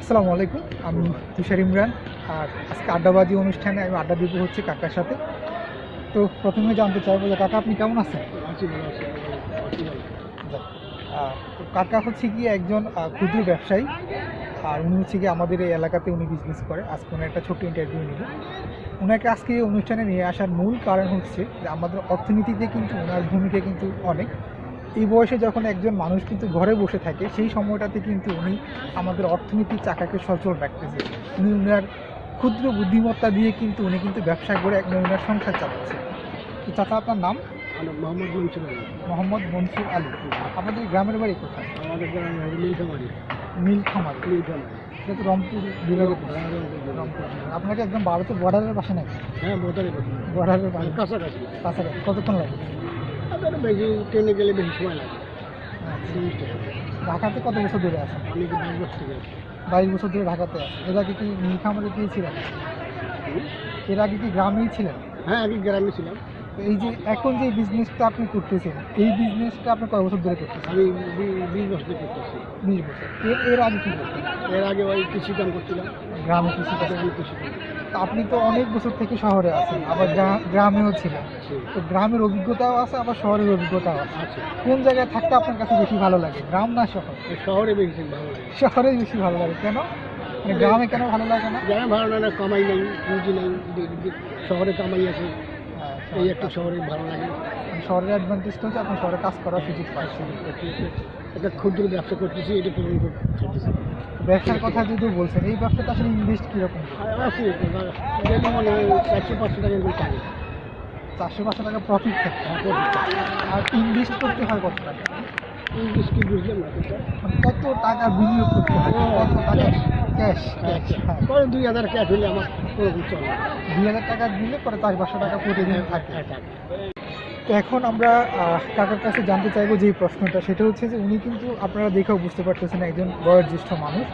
আসসালামু আলাইকুম আমি তুষার ইমরান। আর আজকে আড্ডাবাজি অনুষ্ঠানে আমি আড্ডা দিব হচ্ছে কাকার সাথে। তো প্রথমে জানতে চাইব যে কাকা আপনি কেমন আছেন? কাকা হচ্ছে কি একজন ক্ষুদ্র ব্যবসায়ী। আর উনি হচ্ছে কি আমাদের এই এলাকাতে উনি বিজনেস করে। আজকে ওনার একটা ছোট্ট ইন্টারভিউ নিব। ওনাকে আজকে এই অনুষ্ঠানে নিয়ে আসার মূল কারণ হচ্ছে যে আমাদের অর্থনীতিতে কিন্তু ওনার ভূমিকা কিন্তু অনেক। এই বয়সে যখন একজন মানুষ কিন্তু ঘরে বসে থাকে সেই সময়টাতে কিন্তু উনি আমাদের অর্থনীতির চাকাকে সচল রাখতেছে উনি উনার ক্ষুদ্র বুদ্ধিমত্তা দিয়ে কিন্তু উনি কিন্তু ব্যবসা করে এক ওনার সংসার চালাচ্ছে। তো চাচা আপনার নাম? মোহাম্মদ মনসুর আলী। মোহাম্মদ মনসুর আলী। আপনাদের গ্রামের বাড়ি কোথায়? আমাদের গ্রামে হবে নীলফামারি। নীলখামার নীলফামারি। এটা তো রংপুর বিভাগে। রংপুর আপনাকে একদম ভারতের বর্ডারের পাশে নাকি? হ্যাঁ বর্ডারের পাশে কাছাকাছি। কাছাকাছি। কতক্ষণ লাগে? আপনার বেশি ট্রেনে গেলে বেশি সময় লাগে। ঢাকাতে কত বছর ধরে আছেন? আমি বাইশ বছর থেকে আছি। বাইশ বছর ধরে ঢাকাতে আছেন। এর আগে কি নীলখামারে গিয়েছিলেন এর আগে কি গ্রামেই ছিলেন? হ্যাঁ আগে গ্রামে ছিলাম। এই যে এখন যে বিজনেসটা আপনি করতেছেন এই বিজনেসটা আপনি কয় বছর ধরে করতেছেন? আমি বিশ বছর থেকে করতেছি। বিশ বছর। এর এর আগে কি করতেন? এর আগে ওই কৃষি কাম করছিলাম। গ্রামে কৃষি কৃষি কাম। তো আপনি তো অনেক বছর থেকে শহরে আছেন আবার গ্রা- গ্রামেও ছিলেন। তো গ্রামের অভিজ্ঞতাও আছে আবার শহরের অভিজ্ঞতাও আছে। আছে কোন জায়গায় থাকতে আপনার কাছে বেশি ভালো লাগে গ্রাম না শহর? শহরে বেশি ভালো লাগে। শহরেই বেশি ভালো লাগে কেন? মানে গ্রামে কেন ভালো লাগে না? গ্রামে ভালো লাগে না কামাই নেই রুজি নেই শহরে কামাই আছে। হ্যাঁ, এই একটা শহরে ভালো লাগে। মানে শহরের অ্যাডভান্টেজটা হচ্ছে আপনি শহরে কাজ করার সুযোগ পাচ্ছেন একটা ক্ষুদ্র ব্যবসা করতেছি এটা পূরণ করে খাইতেছি ব্যবসার কথা যদি বলছেন এই ব্যবসাটা আসলে ইনভেস্ট কীরকম? চারশো পাঁচশো টাকা চারশো পাঁচশো টাকা প্রফিট থাকে হ্যাঁ, আর ইনভেস্ট করতে হয় কত টাকা? ইংলিশ কি বুঝলাম না মানে কত টাকা বিনিয়োগ করতে হয়? কত টাকা ক্যাশ ক্যাশ হ্যাঁ পরে দুই হাজার ক্যাশ হলে আমার চলে দুই হাজার টাকা দিলে পরে চার পাঁচশো টাকা প্রতিদিন হ্যাঁ, থাকে। তো এখন আমরা কাকার কাছে জানতে চাইব যে প্রশ্নটা সেটা হচ্ছে যে উনি কিন্তু আপনারা দেখেও বুঝতে পারতেছেন একজন বয়োজ্যেষ্ঠ মানুষ।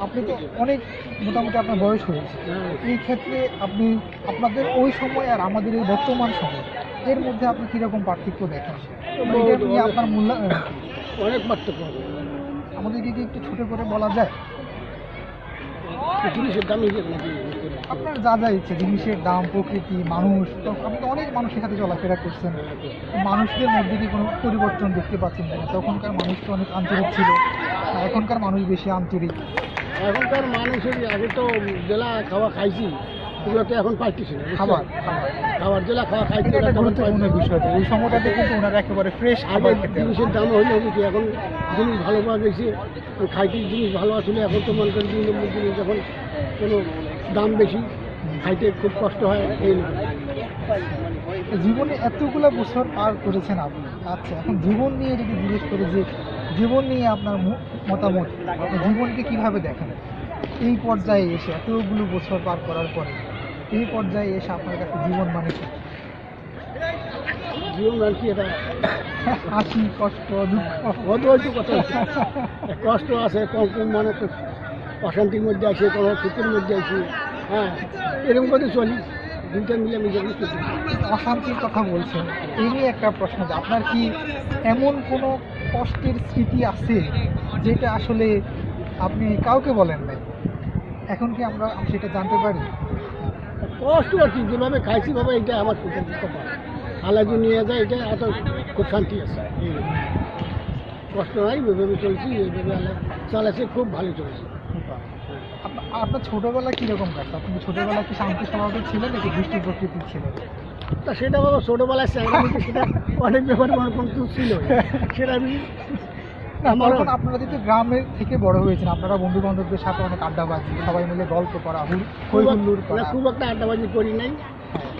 আপনি তো অনেক মোটামুটি আপনার বয়স হয়েছে হ্যাঁ, এই ক্ষেত্রে আপনি আপনাদের ওই সময় আর আমাদের এই বর্তমান সময় এর মধ্যে আপনি কীরকম পার্থক্য দেখেন? মানে আপনার মূল্যায়ন অনেক পার্থক্য আমাদেরকে কি একটু ছোটো করে বলা যায়? জিনিসের দাম নাকি? আপনার যা যা ইচ্ছে, জিনিসের দাম, প্রকৃতি, মানুষ আপনি তো অনেক মানুষের সাথে চলাফেরা করছেন। মানুষদের মধ্যে কি কোনো পরিবর্তন দেখতে পাচ্ছেন না তখনকার মানুষ তো অনেক আন্তরিক ছিল এখনকার মানুষ বেশি আন্তরিক। এখনকার মানুষের আগে তো জেলা খাওয়া খাইছি। এগুলো তো এখন পাইতেছি না খাবার খাবার। জেলা খাওয়া খাইছি এটা গুরুত্বপূর্ণ বিষয় ওই সময়টাতে কিন্তু ওনারা একেবারে ফ্রেশ খাবার খেতে জিনিসের দাম হইলে হবে কি এখন জিনিস ভালো পাওয়া গেছে খাইতে জিনিস ভালো আসলে এখন তো মনে করেন জিনিস যখন কোনো দাম বেশি খাইতে খুব কষ্ট হয় এই। জীবনে এতগুলো বছর পার করেছেন আপনি। আচ্ছা এখন জীবন নিয়ে যদি জিজ্ঞেস করি যে জীবন নিয়ে আপনার মতামত জীবনকে কীভাবে দেখেন? এই পর্যায়ে এসে এতগুলো বছর পার করার পরে এই পর্যায়ে এসে আপনার কাছে জীবন মানে কি? জীবন আর কি এটা? হাসি কষ্ট দুঃখ। কথা। কষ্ট আছে কম কম মানে তো অশান্তির মধ্যে আছে কোনো সুখের মধ্যে আছে। হ্যাঁ এরকম করে চলি। দুইটা মিলে মিলে। অশান্তির কথা বলছেন। এই একটা প্রশ্ন যে আপনার কি এমন কোনো কষ্টের স্মৃতি আছে যেটা আসলে আপনি কাউকে বলেন নাই? এখন কি আমরা সেটা জানতে পারি? কষ্ট কি যেভাবে খাইছি ভাবে এটা আমার ব্যাপার আল্লাহ যে নিয়ে যায় এটা এত খুব শান্তি আছে। কষ্ট নাই এইভাবে চলছি এইভাবে আল্লাহ চালাচ্ছে খুব ভালো চলছে। আপনার ছোটবেলা কীরকম কাটতো আপনি ছোটবেলা কি শান্তি স্বভাবের ছিলেন নাকি দৃষ্টি প্রকৃতির ছিলেন? তা সেটা বাবা ছোটোবেলায় সেটা অনেক ব্যাপার মনে কিন্তু ছিল। সেটা আমি তখন আপনারা যেহেতু গ্রামের থেকে বড় হয়েছেন আপনারা বন্ধু বান্ধবদের সাথে অনেক আড্ডাবাজি সবাই মিলে গল্প করা হুল খুব করা। একটা আড্ডাবাজি করি নাই।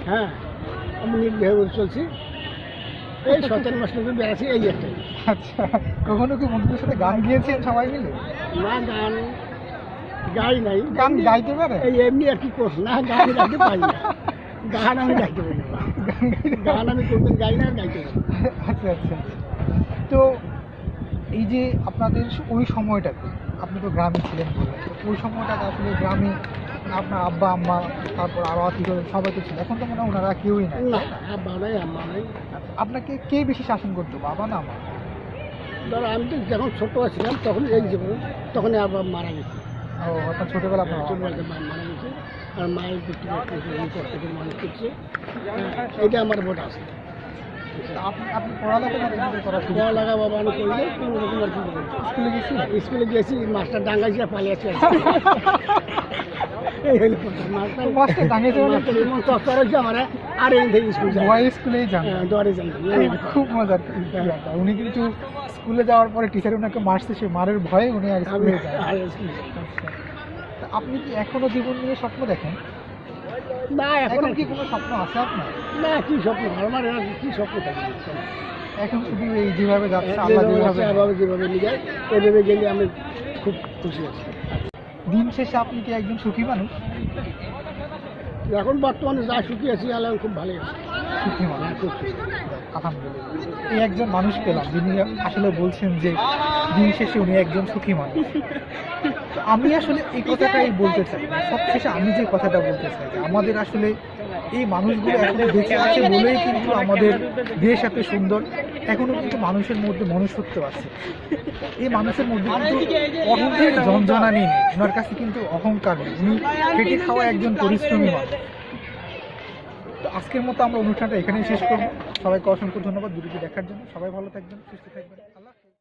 হ্যাঁ আমি চলছি। এই সতেরো মাস থেকে বেড়াচ্ছি এই একটাই আচ্ছা কখনো কি বন্ধুদের সাথে গান গিয়েছেন সবাই মিলে? না গান গাই নাই। গান গাইতে পারে? এই এমনি আর কি করছ না গান গাইতে পারি না। গান আমি গাইতে পারি না। গান আমি কোনদিন গাই না গাইতে পারি না। আচ্ছা আচ্ছা। তো এই যে আপনাদের ওই সময়টাতে আপনি তো গ্রামে ছিলেন বললেন ওই সময়টাতে আসলে গ্রামে আপনার আব্বা আম্মা তারপর আরও আত্মীয় সবাই তো ছিল। এখন তো মনে হয় ওনারা কেউই নাই না আব্বা নাই আম্মা নাই। আপনাকে কে বেশি শাসন করতো বাবা না মা? ধরো আমি তো যখন ছোট ছিলাম তখন এই জীবন তখন আবার মারা গেছে। ও আপনার ছোটবেলা আপনার। ছোটবেলাতে মা মারা গেছে। আর মায়ের দিক থেকে একটু এই কষ্ট করে মানুষ করছে। হ্যাঁ, এটা আমার ভোট আছে পড়ালেখা কতদূর করা শুরু পড়ালেখা বাবা আমি করলে কোনো রকম আর কি স্কুলে গেছি? স্কুলে গেছি মাস্টার ডাঙ্গাইছে পালিয়েছে। এই হলো মাস্টার। মাস্টার ডাঙ্গাইছে মানে? এমন চর্চা রয়েছে আমার আর এই থেকে স্কুল যায় স্কুলেই যান। হ্যাঁ, দরে যাই। খুব মজার উনি কিন্তু স্কুলে যাওয়ার পরে টিচার ওনাকে মারছে সে মারের ভয়ে উনি আর স্কুলে যায়। আপনি কি এখনও জীবন নিয়ে স্বপ্ন দেখেন? না এখন কি কোনো স্বপ্ন আছে আপনার? না কি স্বপ্ন? আমার কি স্বপ্ন থাকে? এখন শুধু এই যেভাবে যাচ্ছে যেভাবে যেভাবে নিয়ে যায় এভাবে গেলে আমি খুব খুশি আছি। দিন শেষে আপনি কি একজন সুখী মানুষ? এখন বর্তমানে যা সুখী আছি আল্লাহ খুব ভালোই আছি। সুখী মানুষ এই একজন মানুষ পেলাম, যিনি আসলে বলছেন যে দিন শেষে উনি একজন সুখী মানুষ আমি আসলে এই কথাটাই বলতে চাই সবশেষে আমি যে কথাটা বলতে চাই আমাদের আসলে এই মানুষগুলো এখনও বেঁচে আছে বলেই কিন্তু আমাদের দেশ এত সুন্দর, এখনও কিন্তু মানুষের মধ্যে মনুষ্যত্ব আছে। এই মানুষের মধ্যে কিন্তু অহংকার ঝঞ্ঝনা নেই। ওনার কাছে কিন্তু অহংকার নেই। উনি খেটে খাওয়া একজন পরিশ্রমী মানুষ। আজকের মতো আমরা অনুষ্ঠানটা এখানেই শেষ করব। সবাইকে অসংখ্য ধন্যবাদ। ভিডিওটি দেখার জন্য। সবাই ভালো থাকবেন, সুস্থ থাকবেন।